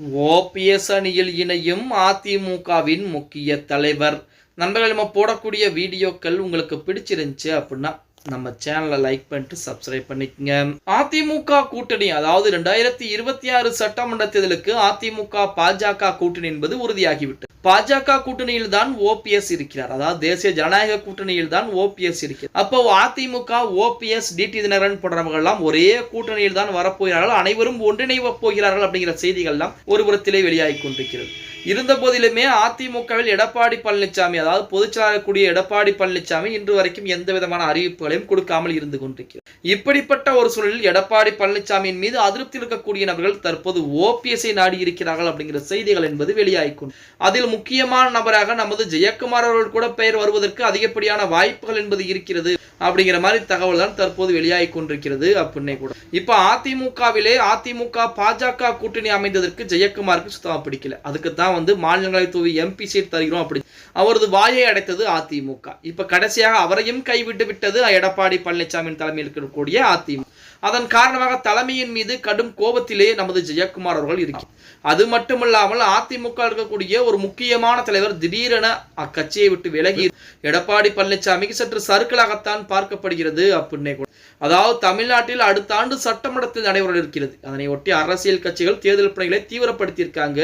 OPS அணியில் இணையும் அதிமுகவின் முக்கிய தலைவர். நண்பர்கள் நம்ம போடக்கூடிய வீடியோக்கள் உங்களுக்கு பிடிச்சிருந்துச்சு அப்படின்னா நம்ம சேனலை லைக் பண்ணிட்டு சப்ஸ்கிரைப் பண்ணிக்கங்க. அதிமுக கூட்டணி அதாவது ரெண்டாயிரத்தி இருபத்தி ஆறு சட்டமன்ற தேர்தலுக்கு அதிமுக பாஜக கூட்டணி என்பது உறுதியாகிவிட்டது. பாஜக கூட்டணியில் தான் ஓபிஎஸ் இருக்கிறார். அதாவது தேசிய ஜனநாயக கூட்டணியில் தான் ஓபிஎஸ் இருக்கிறார். அப்போ அதிமுக ஓபிஎஸ் டிடி தினகரன் போன்றவர்கள் எல்லாம் ஒரே கூட்டணியில் தான் வரப்போகிறார்கள். அனைவரும் ஒன்றிணைவ போகிறார்கள் அப்படிங்கிற செய்திகள் எல்லாம் ஒரு புறத்திலே வெளியாகி கொண்டிருக்கிறது. இருந்த போதிலுமே அதிமுகவில் எடப்பாடி பழனிசாமி அதாவது பொதுச்செயலாளர் கூடிய எடப்பாடி பழனிசாமி இன்று வரைக்கும் எந்த விதமான அறிவிப்புகளையும் கொடுக்காமல் இருந்து கொண்டிருக்கிறது இப்படிப்பட்ட ஒரு சூழலில் எடப்பாடி பழனிசாமியின் மீது அதிருப்தி இருக்கக்கூடிய நபர்கள் தற்போது ஓபிஎஸ்ஐ நாடி இருக்கிறார்கள் அப்படிங்கிற செய்திகள் என்பது வெளியாகிக்கும் அதில் முக்கியமான நபராக நமது ஜெயக்குமார் அவர்கள் கூட பெயர் வருவதற்கு அதிகப்படியான வாய்ப்புகள் என்பது இருக்கிறது அப்படிங்கிற மாதிரி தகவல் தான் தற்போது வெளியாகி கொண்டிருக்கிறது அப்படின்னே கூட. இப்ப அதிமுகவிலே அதிமுக பாஜக கூட்டணி அமைந்ததற்கு ஜெயக்குமாருக்கு சுத்தமா பிடிக்கல. அதுக்கு தான் வந்து மாநிலங்களை தூவி எம்பி சீட் தருகிறோம் அப்படி. அவரது வாயை அடைத்தது அதிமுக. இப்ப கடைசியாக அவரையும் கைவிட்டு விட்டது எடப்பாடி பழனிசாமியின் தலைமையில் இருக்கக்கூடிய அதிமுக. அதன் காரணமாக தலைமையின் மீது கடும் கோபத்திலே நமது ஜெயக்குமார் அவர்கள் இருக்கிறார் அது மட்டுமல்லாமல் அதிமுக இருக்கக்கூடிய ஒரு முக்கியமான தலைவர் திடீரென அக்கட்சியை விட்டு விலகி எடப்பாடி பழனிசாமிக்கு சற்று சறுக்கலாகத்தான் பார்க்கப்படுகிறது அப்படின்னே கூட. அதாவது தமிழ்நாட்டில் அடுத்த ஆண்டு சட்டமன்றத்தில் நடைபெற இருக்கிறது அதனை ஒட்டி அரசியல் கட்சிகள் தேர்தல் பணிகளை தீவிரப்படுத்தியிருக்காங்க.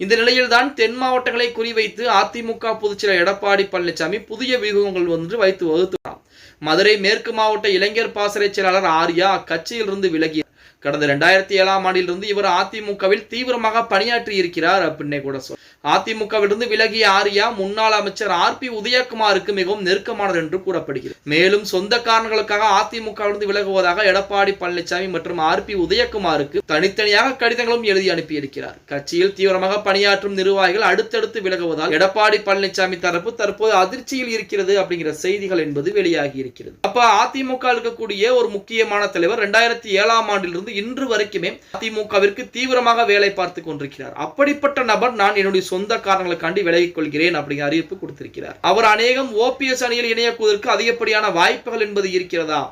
இந்த நிலையில் தான் தென் மாவட்டங்களை குறிவைத்து அதிமுக பொதுச்செயலர் எடப்பாடி பழனிசாமி புதிய வியூகங்கள் ஒன்று வைத்து வகுத்து மதுரை மேற்கு மாவட்ட இளைஞர் பாசறை செயலாளர் ஆர்யா அக்கட்சியிலிருந்து விலகி கடந்த ரெண்டாயிரத்தி ஏழாம் ஆண்டிலிருந்து இவர் அதிமுகவில் தீவிரமாக பணியாற்றி இருக்கிறார் அப்படின்னே கூட சொல் அதிமுகவிலிருந்து விலகிய ஆர்யா முன்னாள் அமைச்சர் ஆர் பி உதயகுமாருக்கு மிகவும் நெருக்கமானது என்று கூறப்படுகிறது. மேலும் சொந்த காரணங்களுக்காக அதிமுகவிலிருந்து விலகுவதாக எடப்பாடி பழனிசாமி மற்றும் ஆர் பி உதயகுமாருக்கு தனித்தனியாக கடிதங்களும் எழுதி அனுப்பியிருக்கிறார். கட்சியில் தீவிரமாக பணியாற்றும் நிர்வாகிகள் அடுத்தடுத்து விலகுவதால் எடப்பாடி பழனிசாமி தரப்பு தற்போது அதிர்ச்சியில் இருக்கிறது அப்படிங்கிற செய்திகள் என்பது வெளியாகி இருக்கிறது அப்ப அதிமுக இருக்கக்கூடிய ஒரு முக்கியமான தலைவர் இரண்டாயிரத்தி ஏழாம் ஆண்டிலிருந்து இன்று வரைக்குமே அதிமுகவிற்கு தீவிரமாக வேலை பார்த்து கொண்டிருக்கிறார். அப்படிப்பட்ட நபர் நான் என்னுடைய சொந்த காரணங்களுக்காண்டி விலகிக் கொள்கிறேன் அப்படிங்கிற அறிவிப்பு கொடுத்திருக்கிறார். அவர் அநேகம் ஓபிஎஸ் அணியில் இணையக்குவதற்கு அதிகப்படியான வாய்ப்புகள் என்பது இருக்கிறதா?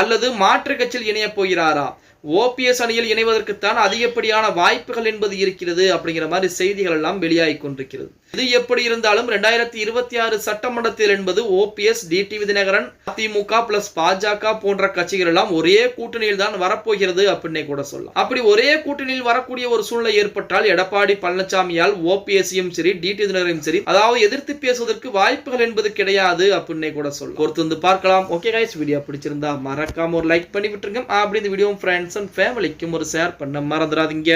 அல்லது மாற்று கட்சியில் இணையப் போகிறாரா? ஓபிஎஸ் அணியில் இணைவதற்குத்தான் அதிகப்படியான வாய்ப்புகள் என்பது இருக்கிறது அப்படிங்கிற மாதிரி செய்திகள் எல்லாம் வெளியாகி கொண்டிருக்கிறது. இது எப்படி இருந்தாலும் ரெண்டாயிரத்தி இருபத்தி ஆறு சட்டமன்றத்தில் என்பது ஓபிஎஸ் டிடி விதிநகரன் அதிமுக பிளஸ் பாஜக போன்ற கட்சிகள் எல்லாம் ஒரே கூட்டணியில் தான் வரப்போகிறது அப்படின்னே கூட சொல்லலாம். அப்படி ஒரே கூட்டணியில் வரக்கூடிய ஒரு சூழ்நிலை ஏற்பட்டால் எடப்பாடி பழனிசாமியால் ஓபிஎஸ்யும் சரி டிடி விதிநகரையும் சரி அதாவது எதிர்த்து பேசுவதற்கு வாய்ப்புகள் என்பது கிடையாது அப்படின்னே கூட சொல்லலாம். பொறுத்து வந்து பார்க்கலாம். ஓகே கைஸ் வீடியோ பிடிச்சிருந்தா மறக்காம ஒரு லைக் பண்ணி விட்டுருங்க. அப்படி இந்த வீடியோ ஃப்ரெண்ட்ஸ் அண்ட் ஃபேமிலிக்கும் ஒரு ஷேர் பண்ண மறந்துடாதீங்க